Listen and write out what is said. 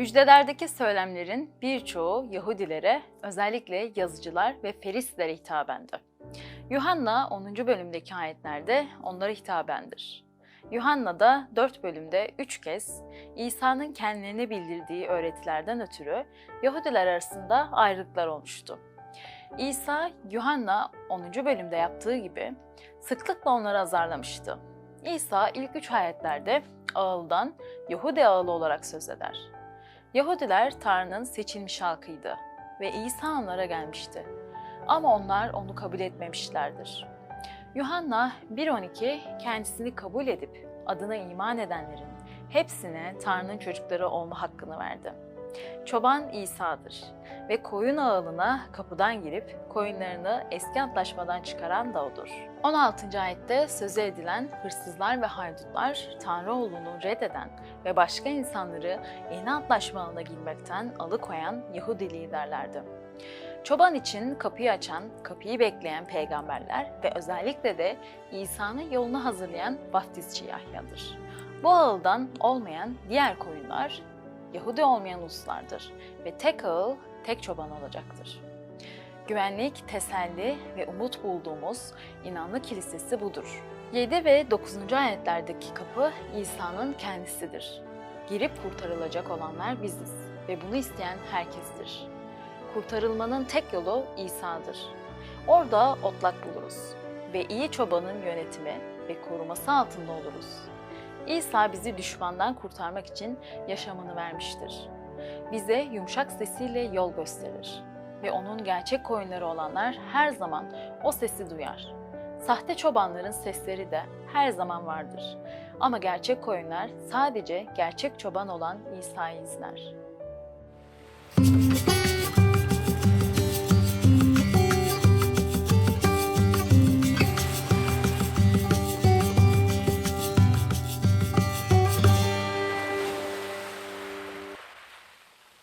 Müjdelerdeki söylemlerin birçoğu Yahudilere, özellikle yazıcılar ve Ferislere hitabendi. Yuhanna 10. bölümdeki ayetlerde onlara hitabendir. Yuhanna'da 4 bölümde 3 kez İsa'nın kendilerine bildirdiği öğretilerden ötürü Yahudiler arasında ayrılıklar olmuştu. İsa, Yuhanna 10. bölümde yaptığı gibi sıklıkla onları azarlamıştı. İsa ilk üç ayetlerde ağıldan Yahudi ağılı olarak söz eder. Yahudiler Tanrı'nın seçilmiş halkıydı ve İsa onlara gelmişti. Ama onlar onu kabul etmemişlerdir. Yuhanna 1.12 kendisini kabul edip adına iman edenlerin hepsine Tanrı'nın çocukları olma hakkını verdi. Çoban İsa'dır ve koyun ağılına kapıdan girip koyunlarını eski antlaşmadan çıkaran da odur. 16. ayette sözü edilen hırsızlar ve haydutlar Tanrı oğlunu reddeden ve başka insanları yeni antlaşma alanına girmekten alıkoyan Yahudi liderlerdi. Çoban için kapıyı açan, kapıyı bekleyen peygamberler ve özellikle de İsa'nın yolunu hazırlayan vaftizçi Yahya'dır. Bu ağıldan olmayan diğer koyunlar Yahudi olmayan uluslardır ve tek ağıl tek çoban olacaktır. Güvenlik, teselli ve umut bulduğumuz inanlı kilisesi budur. 7 ve 9. ayetlerdeki kapı İsa'nın kendisidir. Girip kurtarılacak olanlar biziz ve bunu isteyen herkestir. Kurtarılmanın tek yolu İsa'dır. Orada otlak buluruz ve iyi çobanın yönetimi ve koruması altında oluruz. İsa bizi düşmandan kurtarmak için yaşamını vermiştir. Bize yumuşak sesiyle yol gösterir ve onun gerçek koyunları olanlar her zaman o sesi duyar. Sahte çobanların sesleri de her zaman vardır. Ama gerçek koyunlar sadece gerçek çoban olan İsa'yı izler.